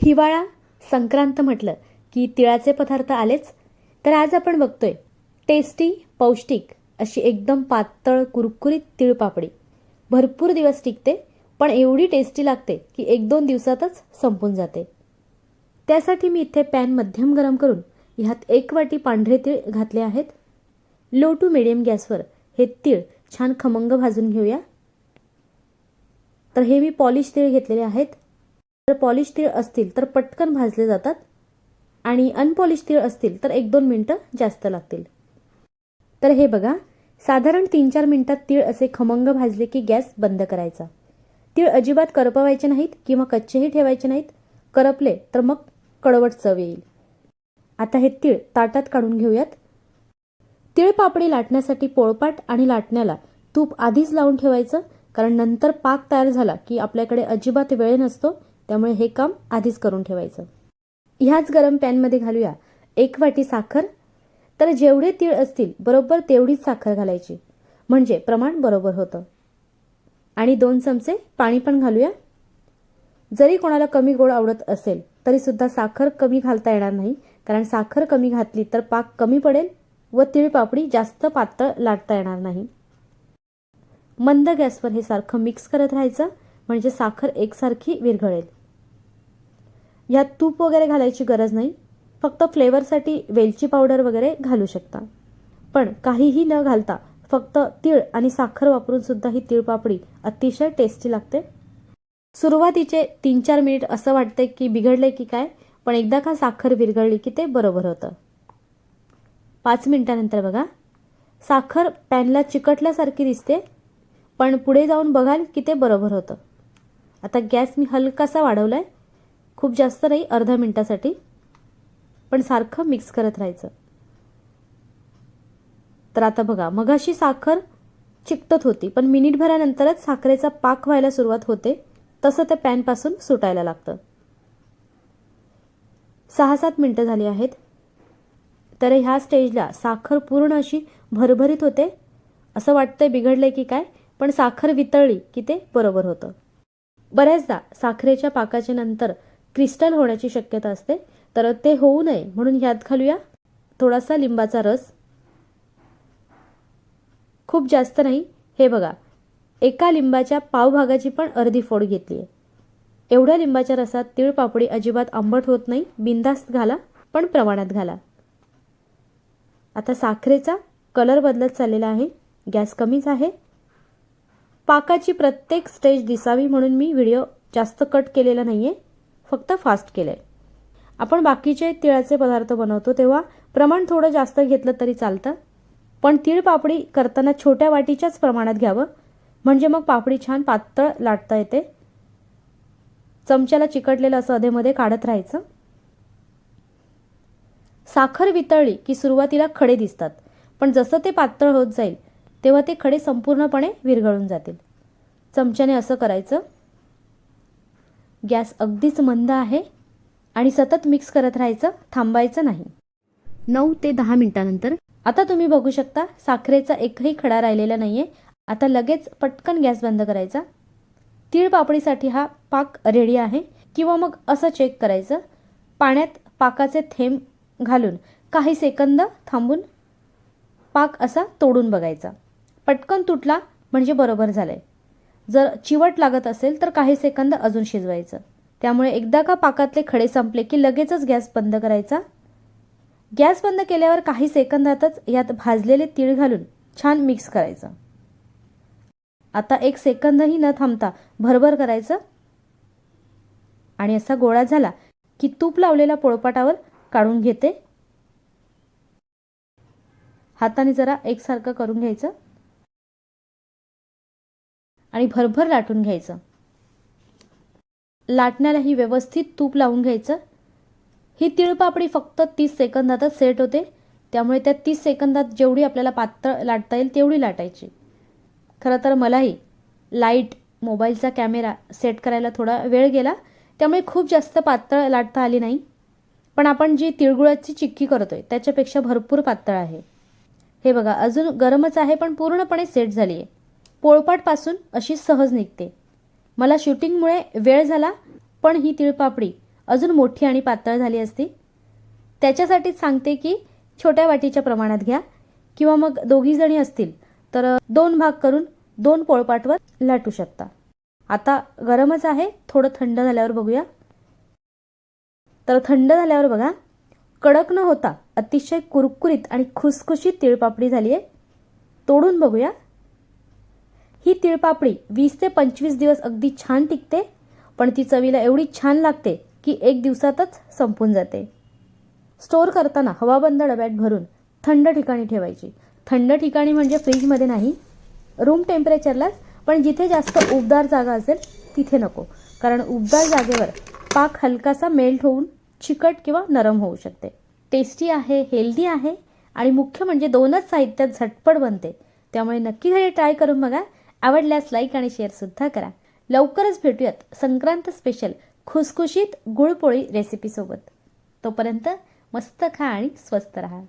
हिवाळा संक्रांत म्हटलं की तिळाचे पदार्थ आलेच. तर आज आपण बघतोय टेस्टी पौष्टिक अशी एकदम पातळ कुरकुरीत तिळपापडी भरपूर दिवस टिकते पण एवढी टेस्टी लागते की एक दोन दिवसातच संपून जाते. त्यासाठी मी इथे पॅन मध्यम गरम करून ह्यात एक वाटी पांढरे तीळ घातले आहेत. लो टू मिडियम गॅसवर हे तीळ छान खमंग भाजून घेऊया. तर हे मी पॉलिश तीळ घेतलेले आहेत. जर पॉलिश तीळ असतील तर पटकन भाजले जातात आणि अनपॉलिश तीळ असतील तर एक दोन मिनटं जास्त लागतील. तर हे बघा साधारण तीन चार मिनटात तीळ असे खमंग भाजले की गॅस बंद करायचा. तीळ अजिबात करपवायचे नाहीत किंवा कच्चेही ठेवायचे नाहीत करपले तर मग कडवट चव येईल. आता हे तीळ ताटात काढून घेऊयात. तीळ पापडी लाटण्यासाठी पोळपाट आणि लाटण्याला तूप आधीच लावून ठेवायचं कारण नंतर पाक तयार झाला की आपल्याकडे अजिबात वेळ नसतो त्यामुळे हे काम आधीच करून ठेवायचं. ह्याच गरम पॅनमध्ये घालूया. एक वाटी साखर. तर जेवढे तीळ असतील बरोबर तेवढीच साखर घालायची. म्हणजे प्रमाण बरोबर होतं. आणि दोन चमचे पाणी पण घालूया. जरी कोणाला कमी गोड आवडत असेल तरीसुद्धा साखर कमी घालता येणार नाही. कारण साखर कमी घातली तर पाक कमी पडेल व तीळ पापडी जास्त पातळ लाटता येणार नाही. मंद गॅसवर हे सारखं मिक्स करत राहायचं. म्हणजे साखर एकसारखी विरघळेल. यात तूप वगैरे घालायची गरज नाही. फक्त फ्लेवरसाठी वेलची पावडर वगैरे घालू शकता. पण काहीही न घालता फक्त तीळ आणि साखर वापरून सुद्धा ही तिळपापडी अतिशय टेस्टी लागते. सुरुवातीचे तीन चार मिनिट असं वाटतंय की बिघडले की काय पण एकदा का साखर विरघळली की ते बरोबर होतं. पाच मिनिटानंतर बघा. साखर पॅनला चिकटल्यासारखी दिसते पण पुढे जाऊन बघाल की ते बरोबर होतं. आता गॅस मी हलकासा वाढवला आहे खूप जास्त नाही अर्धा मिनटासाठी. पण सारखं मिक्स करत राहायचं. तर आता बघा मगाशी साखर चिकटत होती पण मिनिटभरानंतरच साखरेचा पाक व्हायला सुरुवात होते. तसं त्या पॅनपासून सुटायला लागतं. सहा सात मिनटं झाली आहेत. तर ह्या स्टेजला साखर पूर्ण अशी भरभरीत होते. असं वाटतंय बिघडलंय की काय पण साखर वितळली की ते बरोबर होतं. बऱ्याचदा साखरेच्या पाकाच्या नंतर क्रिस्टल होण्याची शक्यता असते. तर ते होऊ नये म्हणून ह्यात घालूया थोडासा लिंबाचा रस. खूप जास्त नाही. हे बघा एका लिंबाच्या पावभागाची पण अर्धी फोड घेतली आहे एवढ्या लिंबाच्या रसात तीळ पापडी अजिबात आंबट होत नाही. बिंदास्त घाला पण प्रमाणात घाला. आता साखरेचा कलर बदलत चाललेला आहे. गॅस कमीच आहे. पाकाची प्रत्येक स्टेज दिसावी म्हणून मी व्हिडिओ जास्त कट केलेला नाही आहे फक्त फास्ट केलं आहे आपण बाकीचे तिळाचे पदार्थ बनवतो तेव्हा प्रमाण थोडं जास्त घेतलं तरी चालतं. पण तीळ पापडी करताना छोट्या वाटीच्याच प्रमाणात घ्यावं म्हणजे मग पापडी छान पातळ लाटता येते. चमच्याला चिकटलेलं असं अधेमध्ये काढत राहायचं. साखर वितळली की सुरुवातीला खडे दिसतात पण जसं ते पातळ होत जाईल तेव्हा ते खडे संपूर्णपणे विरघळून जातील. चमच्याने असं करायचं गॅस अगदीच मंद आहे आणि सतत मिक्स करत राहायचं थांबायचं नाही. नऊ ते दहा मिनिटानंतर आता तुम्ही बघू शकता साखरेचा एकही खडा राहिलेला नाही आहे आता लगेच पटकन गॅस बंद करायचा. तीळ पापडीसाठी हा पाक रेडी आहे. किंवा मग असं चेक करायचं. पाण्यात पाकाचे थेंब घालून काही सेकंद थांबून पाक असा तोडून बघायचा. पटकन तुटला म्हणजे बरोबर झालंय. जर चिवट लागत असेल तर काही सेकंद अजून शिजवायचं. त्यामुळे एकदा का पाकातले खडे संपले की लगेचच गॅस बंद करायचा? गॅस बंद केल्यावर काही सेकंदातच यात भाजलेले तीळ घालून छान मिक्स करायचं. आता एक सेकंदही न थांबता भरभर करायचं. आणि असा गोळा झाला की तूप लावलेल्या पोळपाटावर काढून घेते. हाताने जरा एकसारखं करून घ्यायचं. आणि भरभर लाटून घ्यायचं. लाटण्यालाही व्यवस्थित तूप लावून घ्यायचं. ही तिळपापडी फक्त तीस सेकंदातच सेट होते. त्यामुळे त्या तीस सेकंदात जेवढी आपल्याला पातळ लाटता येईल तेवढी लाटायची. खरं तर मलाही लाइट मोबाईलचा कॅमेरा सेट करायला थोडा वेळ गेला. त्यामुळे खूप जास्त पातळ लाटता आली नाही. पण आपण जी तिळगुळाची चिक्की करतोय त्याच्यापेक्षा भरपूर पातळ आहे. हे बघा अजून गरमच आहे पण पूर्णपणे सेट झाली आहे पोळपाटपासून अशी सहज निघते. मला शूटिंगमुळे वेळ झाला पण ही तिळपापडी अजून मोठी आणि पातळ झाली असती. त्याच्यासाठीच सांगते की छोट्या वाटीच्या प्रमाणात घ्या किंवा मग दोघी जणी असतील तर दोन भाग करून दोन पोळपाटवर लाटू शकता. आता गरमच आहे थोडं थंड झाल्यावर बघूया. तर थंड झाल्यावर बघा कडक न होता अतिशय कुरकुरीत आणि खुसखुशीत तिळपापडी झाली आहे तोडून बघूया. ही तिळपापडी वीस ते पंचवीस दिवस अगदी छान टिकते पण ती चवीला एवढी छान लागते की एक दिवसातच संपून जाते. स्टोअर करताना हवाबंद डब्यात भरून थंड ठिकाणी ठेवायची. थंड ठिकाणी म्हणजे फ्रीजमध्ये नाही रूम टेम्परेचरलाच पण जिथे जास्त उबदार जागा असेल तिथे नको कारण उबदार जागेवर पाक हलकासा मेल्ट होऊन चिकट किंवा नरम होऊ शकते. टेस्टी आहे हेल्दी आहे आणि मुख्य म्हणजे दोनच साहित्यात झटपट बनते. त्यामुळे नक्की घरी ट्राय करून बघा. आवडल्यास लाईक आणि शेअरसुद्धा करा. लवकरच भेटूयात संक्रांत स्पेशल खुसखुशीत गुळपोळी रेसिपीसोबत तोपर्यंत मस्त खा आणि स्वस्त राहा.